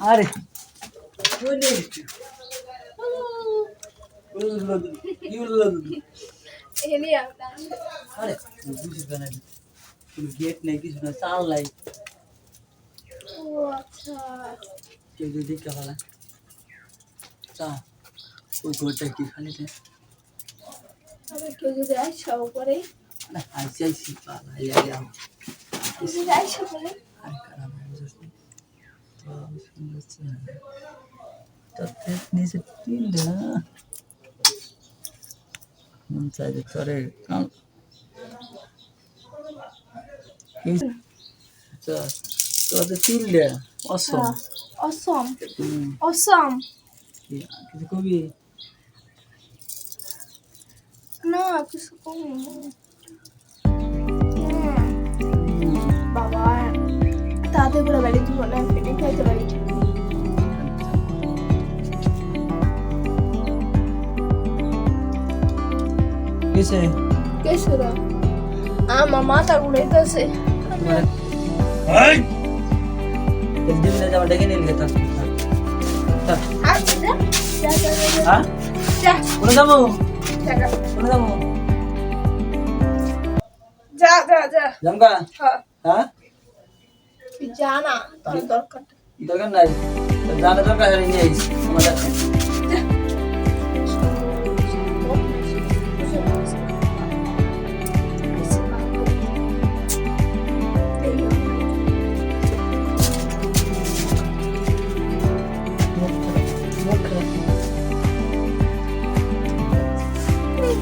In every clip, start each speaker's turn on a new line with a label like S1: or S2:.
S1: আরে। গেট নেই কিছু না চাল নাই।
S2: আচ্ছা।
S1: কেউ যদি দেখতে চা ওই ঘরটা কি খালি
S2: আবার কেউ যদি আইসা উপরে
S1: আইসি আইসি পালা ইয়া
S2: কেউ যদি আইসা বলে
S1: আরে খারাপ হয়ে যাচ্ছে তো সুন্দর নিচে তিন মন চাই যে তোরে তোদের তিন অসম
S2: অসম অসম
S1: কবি
S2: না কিছু কম বাবা তাতে করে বাড়ি দিব না পেটে খাইতে পারি। যা
S1: কোনে যাব?
S2: যা যা। যা
S1: জামকা?
S2: হ্যাঁ।
S1: হ্যাঁ?
S2: তুই যা না তোর দরকার
S1: দরকার নাই। জানা দরকার নিয়ে আইস। আমাদের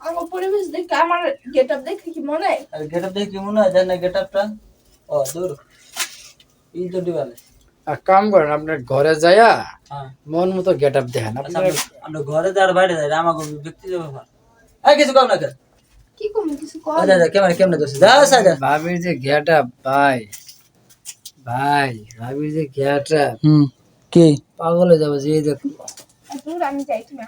S2: আমার পরিবেশ দেখে আমার গেট আপ দেখে কি মনে হয়?
S1: আর গেট আপ দেখি মনে হয়? জানে গেট আপটা ও দূর। এই তো দিবালে
S3: এক কাম করেন আপনার ঘরে যাইয়া
S1: হ্যাঁ।
S3: মন মতো গেট আপ দেখেন।
S1: আচ্ছা,
S3: আপনার
S1: আমরা- আমরা ঘরে যাওয়ার বাইরে যাই আমাকে ব্যক্তিগত ব্যাপার। এই কিছু কম না
S2: কি কম কিছু কম?
S1: আচ্ছা আচ্ছা কেমন কেমন দোষ যা সাজা
S3: ভাবির যে গেট আপ ভাই। ভাই ভাবির যে গেট আপ
S1: হুম কি?
S3: পাগলে যাব যে দেখো।
S2: দূর আমি যাই তুমি।